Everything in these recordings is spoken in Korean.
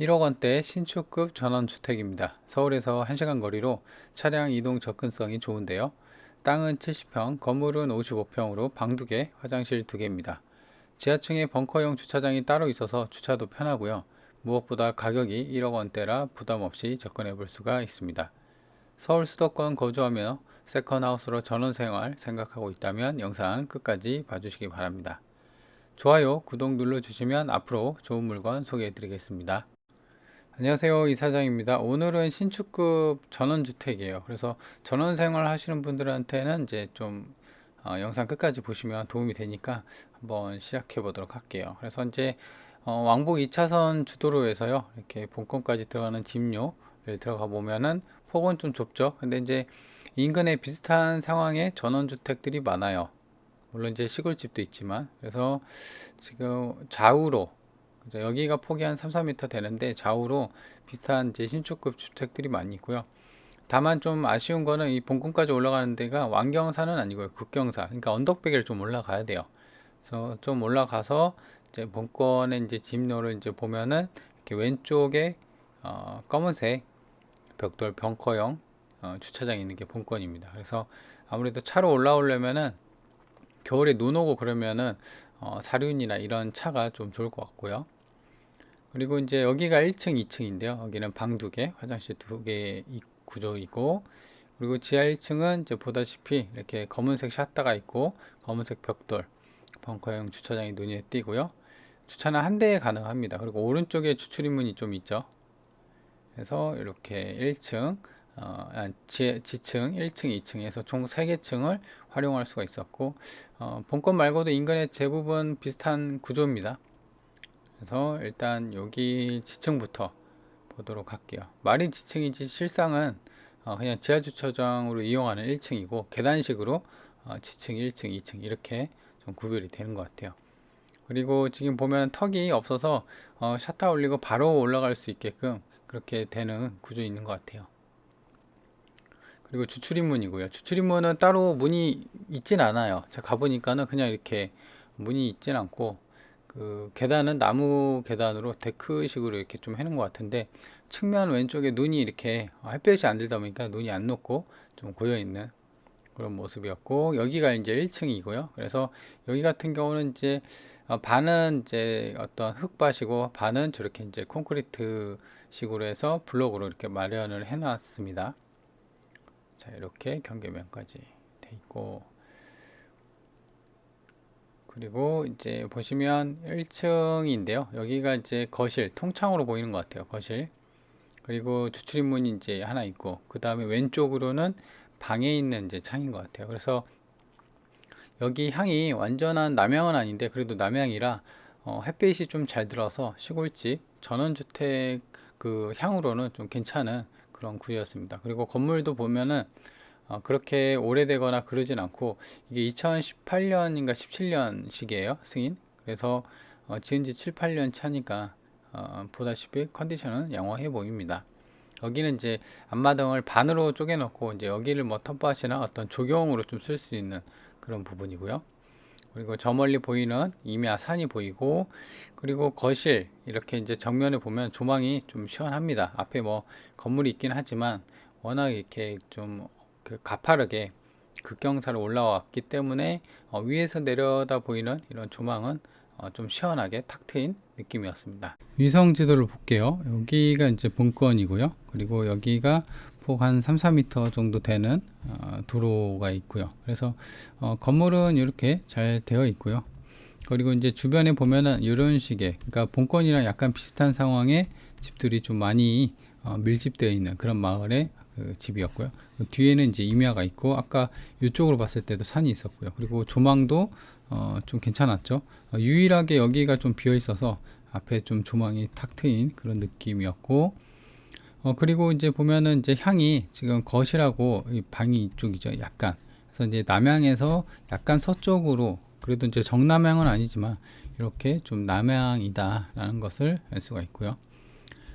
1억 원대 신축급 전원주택입니다. 서울에서 1시간 거리로 차량 이동 접근성이 좋은데요. 땅은 70평, 건물은 55평으로 방 2개, 화장실 2개입니다. 지하층에 벙커형 주차장이 따로 있어서 주차도 편하고요. 무엇보다 가격이 1억 원대라 부담 없이 접근해 볼 수가 있습니다. 서울 수도권 거주하며 세컨하우스로 전원생활 생각하고 있다면 영상 끝까지 봐주시기 바랍니다. 좋아요, 구독 눌러주시면 앞으로 좋은 물건 소개해 드리겠습니다. 안녕하세요 이사장입니다. 오늘은 신축급 전원주택이에요. 그래서 전원생활 하시는 분들한테는 이제 좀 어, 영상 끝까지 보시면 도움이 되니까 한번 시작해 보도록 할게요. 그래서 이제 어, 왕복 2차선 주도로에서요 이렇게 본권까지 들어가는 집료를 들어가 보면은 폭은 좀 좁죠. 근데 이제 인근에 비슷한 상황의 전원주택들이 많아요. 물론 이제 시골집도 있지만. 그래서 지금 좌우로? 여기가 폭이 한 3, 4m 되는데 좌우로 비슷한 이제 신축급 주택들이 많이 있고요. 다만 좀 아쉬운 거는 이 본권까지 올라가는 데가 왕경사는 아니고요. 국경사. 그러니까 언덕배기를 좀 올라가야 돼요. 그래서 좀 올라가서 이제 본권에 이제 집로를 이제 보면은 이렇게 왼쪽에 어, 검은색 벽돌 벙커형 어, 주차장이 있는 게 본권입니다. 그래서 아무래도 차로 올라오려면은 겨울에 눈 오고 그러면은 어, 사륜이나 이런 차가 좀 좋을 것 같고요. 그리고 이제 여기가 1층, 2층인데요. 여기는 방 두 개, 화장실 두 개 구조이고, 그리고 지하 1층은 이제 보다시피 이렇게 검은색 샷다가 있고, 검은색 벽돌, 벙커형 주차장이 눈에 띄고요. 주차는 한 대에 가능합니다. 그리고 오른쪽에 주출입문이 좀 있죠. 그래서 이렇게 1층, 어, 아, 지, 지층 1층, 2층에서 총 3개 층을 활용할 수가 있었고 어, 본권 말고도 인근의 대부분 비슷한 구조입니다. 그래서 일단 여기 지층부터 보도록 할게요. 말이 지층이지 실상은 어, 그냥 지하 주차장으로 이용하는 1층이고 계단식으로 어, 지층 1층, 2층 이렇게 좀 구별이 되는 것 같아요. 그리고 지금 보면 턱이 없어서 어, 샷타 올리고 바로 올라갈 수 있게끔 그렇게 되는 구조 있는 것 같아요. 그리고 주출입문이고요. 주출입문은 따로 문이 있진 않아요. 제가 가보니까는 그냥 이렇게 문이 있진 않고 그 계단은 나무 계단으로 데크식으로 이렇게 좀 해놓은 것 같은데 측면 왼쪽에 눈이 이렇게 햇볕이 안 들다 보니까 눈이 안 녹고 좀 고여 있는 그런 모습이었고 여기가 이제 1층이고요. 그래서 여기 같은 경우는 이제 어, 반은 이제 어떤 흙밭이고 반은 저렇게 이제 콘크리트 식으로 해서 블록으로 이렇게 마련을 해놨습니다. 자 이렇게 경계면까지 돼 있고 그리고 이제 보시면 1층인데요. 여기가 이제 거실 통창으로 보이는 것 같아요 거실. 그리고 주출입문이 이제 하나 있고 그 다음에 왼쪽으로는 방에 있는 이제 창인 것 같아요. 그래서 여기 향이 완전한 남향은 아닌데 그래도 남향이라 어, 햇빛이 좀 잘 들어서 시골집 전원주택 그 향으로는 좀 괜찮은 그런 구였습니다. 그리고 건물도 보면은 어, 그렇게 오래되거나 그러진 않고 이게 2018년인가 17년식이에요 승인. 그래서 어, 지은 지 7, 8년 차니까 어, 보다시피 컨디션은 양호해 보입니다. 여기는 이제 앞마당을 반으로 쪼개놓고 이제 여기를 뭐 텃밭이나 어떤 조경으로 좀 쓸 수 있는 그런 부분이고요. 그리고 저 멀리 보이는 임야 산이 보이고 그리고 거실 이렇게 이제 정면에 보면 조망이 좀 시원합니다. 앞에 뭐 건물이 있긴 하지만 워낙 이렇게 좀 그 가파르게 극경사로 올라왔기 때문에 어 위에서 내려다 보이는 이런 조망은 어 좀 시원하게 탁 트인 느낌이었습니다. 위성 지도를 볼게요. 여기가 이제 본권이고요. 그리고 여기가 폭한 3, 4m 정도 되는 어, 도로가 있고요. 그래서 어, 건물은 이렇게 잘 되어 있고요. 그리고 이제 주변에 보면은 이런 식의 그러니까 본권이랑 약간 비슷한 상황의 집들이 좀 많이 어, 밀집되어 있는 그런 마을의 그 집이었고요. 그 뒤에는 이제 임야가 있고 아까 이쪽으로 봤을 때도 산이 있었고요. 그리고 조망도 어, 좀 괜찮았죠. 어, 유일하게 여기가 좀 비어 있어서 앞에 좀 조망이 탁 트인 그런 느낌이었고 어, 그리고 이제 보면은 이제 향이 지금 거실하고 이 방이 이쪽이죠. 약간. 그래서 이제 남향에서 약간 서쪽으로 그래도 이제 정남향은 아니지만 이렇게 좀 남향이다라는 것을 알 수가 있고요.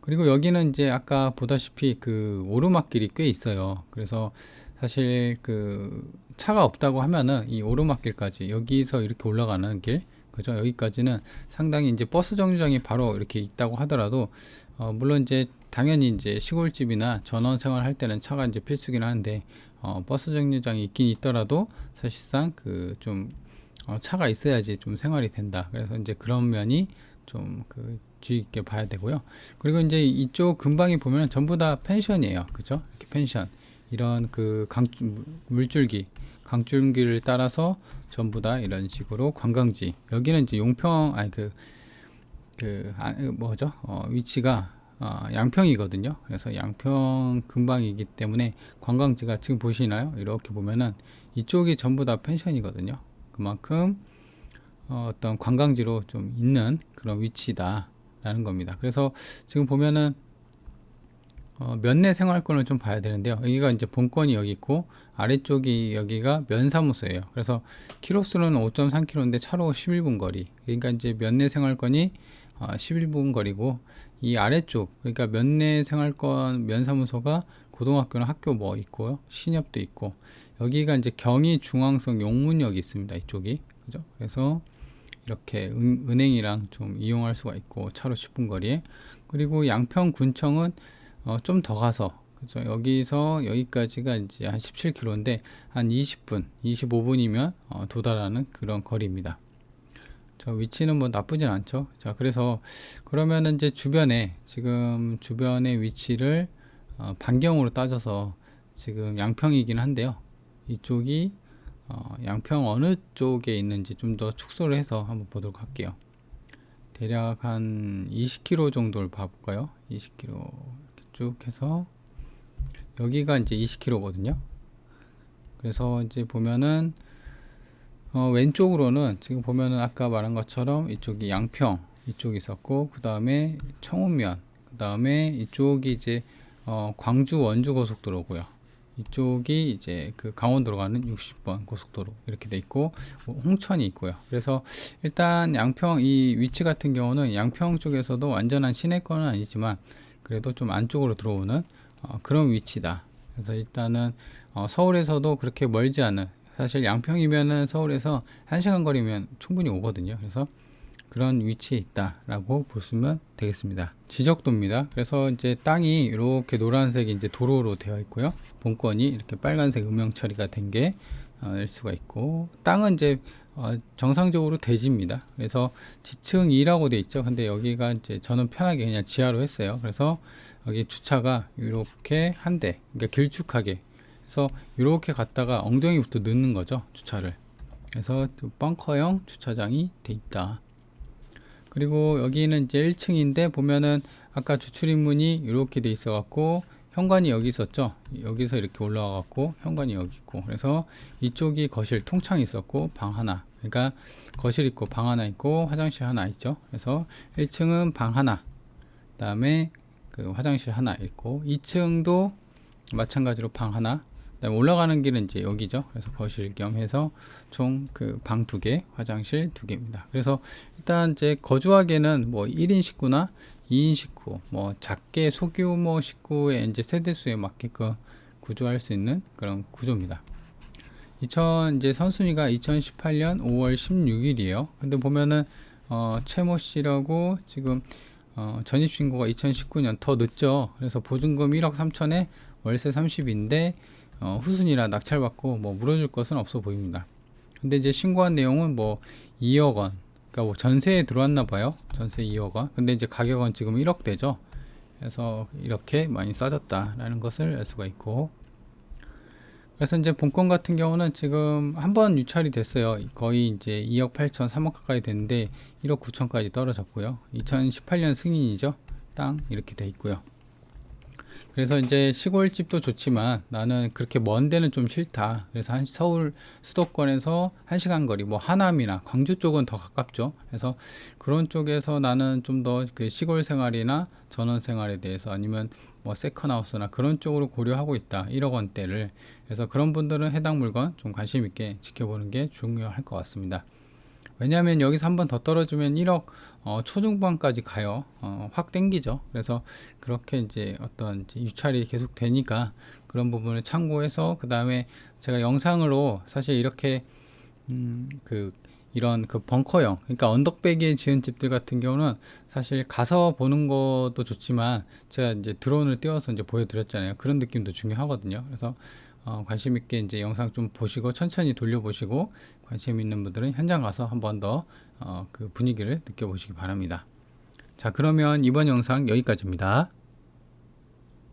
그리고 여기는 이제 아까 보다시피 그 오르막길이 꽤 있어요. 그래서 사실 그 차가 없다고 하면은 이 오르막길까지 여기서 이렇게 올라가는 길 그죠? 여기까지는 상당히 이제 버스 정류장이 바로 이렇게 있다고 하더라도 어, 물론 이제 당연히 이제 시골집이나 전원 생활할 때는 차가 이제 필수긴 하는데 어, 버스 정류장이 있긴 있더라도 사실상 그좀 어, 차가 있어야지 좀 생활이 된다. 그래서 이제 그런 면이 좀그 주의 깊게 봐야 되고요. 그리고 이제 이쪽 근방에 보면 전부 다 펜션이에요. 그죠? 이렇게 펜션. 이런 그 강, 물줄기, 강줄기를 따라서 전부 다 이런 식으로 관광지. 여기는 이제 용평, 아니 그, 그, 아, 뭐죠? 어, 위치가 어, 양평이거든요. 그래서 양평 근방이기 때문에 관광지가 지금 보시나요? 이렇게 보면은 이쪽이 전부 다 펜션이거든요. 그만큼 어, 어떤 관광지로 좀 있는 그런 위치다라는 겁니다. 그래서 지금 보면은 어, 면내 생활권을 좀 봐야 되는데요. 여기가 이제 본권이 여기 있고 아래쪽이 여기가 면사무소예요. 그래서 키로수는 5.3km인데 차로 11분 거리. 그러니까 이제 면내 생활권이 어, 11분 거리고 이 아래쪽 그러니까 면내 생활권 면사무소가 고등학교나 학교 뭐 있고요. 신협도 있고 여기가 이제 경희 중앙성 용문역이 있습니다. 이쪽이 그죠? 그래서 이렇게 은, 은행이랑 좀 이용할 수가 있고 차로 10분 거리에 그리고 양평군청은 어, 좀 더 가서 그죠? 여기서 여기까지가 이제 한 17km인데 한 20분, 25분이면 어, 도달하는 그런 거리입니다. 저 위치는 뭐 나쁘진 않죠. 자, 그래서 그러면은 이제 주변에 지금 주변의 위치를 어, 반경으로 따져서 지금 양평이긴 한데요. 이쪽이 어, 양평 어느 쪽에 있는지 좀 더 축소를 해서 한번 보도록 할게요. 대략 한 20km 정도를 봐볼까요? 20km 이렇게 쭉 해서 여기가 이제 20km거든요. 그래서 이제 보면은 어, 왼쪽으로는 지금 보면은 아까 말한 것처럼 이쪽이 양평 이쪽이 있었고 그 다음에 청운면 그 다음에 이쪽이 이제 어, 광주 원주 고속도로고요. 이쪽이 이제 그 강원도로 가는 60번 고속도로 이렇게 돼 있고 홍천이 있고요. 그래서 일단 양평 이 위치 같은 경우는 양평 쪽에서도 완전한 시내권은 아니지만 그래도 좀 안쪽으로 들어오는 어, 그런 위치다. 그래서 일단은 어, 서울에서도 그렇게 멀지 않은 사실 양평이면은 서울에서 1시간 거리면 충분히 오거든요. 그래서 그런 위치에 있다라고 보시면 되겠습니다. 지적도입니다. 그래서 이제 땅이 이렇게 노란색이 이제 도로로 되어 있고요. 본권이 이렇게 빨간색 음영 처리가 된게일 어, 수가 있고 땅은 이제 어, 정상적으로 대지입니다. 그래서 지층 2라고 되어 있죠. 근데 여기가 이제 저는 편하게 그냥 지하로 했어요. 그래서 여기 주차가 이렇게 한 대, 그러니까 길쭉하게 그래서 이렇게 갔다가 엉덩이부터 넣는 거죠 주차를 그래서 벙커형 주차장이 돼 있다 그리고 여기는 이제 1층인데 보면은 아까 주출입문이 이렇게 돼 있어 갖고 현관이 여기 있었죠? 여기서 이렇게 올라와 갖고 현관이 여기 있고. 그래서 이쪽이 거실 통창이 있었고 방 하나. 그러니까 거실 있고 방 하나 있고 화장실 하나 있죠? 그래서 1층은 방 하나. 그 다음에 그 화장실 하나 있고 2층도 마찬가지로 방 하나 그다음에 올라가는 길은 이제 여기죠. 그래서 거실 겸 해서 총 그 방 두 개, 화장실 두 개입니다. 그래서 일단 이제 거주하기에는 뭐 1인 식구나 2인 식구, 뭐 작게 소규모 식구의 이제 세대수에 맞게끔 구조할 수 있는 그런 구조입니다. 2000 이제 선순위가 2018년 5월 16일이에요. 근데 보면은 어, 최모 씨라고 지금 어, 전입 신고가 2019년 더 늦죠. 그래서 보증금 1억 3천에 월세 30인데 어, 후순위라 낙찰받고 뭐 물어줄 것은 없어 보입니다. 근데 이제 신고한 내용은 뭐 2억 원, 그러니까 뭐 전세에 들어왔나 봐요. 전세 2억 원. 근데 이제 가격은 지금 1억대죠. 그래서 이렇게 많이 싸졌다라는 것을 알 수가 있고. 그래서 이제 본건 같은 경우는 지금 한 번 유찰이 됐어요. 거의 이제 2억 8천, 3억 가까이 됐는데 1억 9천까지 떨어졌고요. 2018년 승인이죠. 땅 이렇게 돼 있고요. 그래서 이제 시골집도 좋지만 나는 그렇게 먼 데는 좀 싫다. 그래서 한 서울 수도권에서 한 시간 거리, 뭐 하남이나 광주 쪽은 더 가깝죠. 그래서 그런 쪽에서 나는 좀 더 그 시골 생활이나 전원 생활에 대해서 아니면 뭐 세컨하우스나 그런 쪽으로 고려하고 있다. 1억 원대를. 그래서 그런 분들은 해당 물건 좀 관심 있게 지켜보는 게 중요할 것 같습니다. 왜냐하면 여기서 한 번 더 떨어지면 1억 어, 초중반까지 가요. 어, 확 땡기죠. 그래서 그렇게 이제 어떤 이제 유찰이 계속 되니까 그런 부분을 참고해서 그 다음에 제가 영상으로 사실 이렇게 음, 그 이런 그 벙커형, 그러니까 언덕배기에 지은 집들 같은 경우는 사실 가서 보는 것도 좋지만 제가 이제 드론을 띄워서 이제 보여드렸잖아요. 그런 느낌도 중요하거든요. 그래서 어, 관심 있게 이제 영상 좀 보시고 천천히 돌려보시고 관심 있는 분들은 현장 가서 한 번더 어, 그 분위기를 느껴보시기 바랍니다. 자, 그러면 이번 영상 여기까지입니다.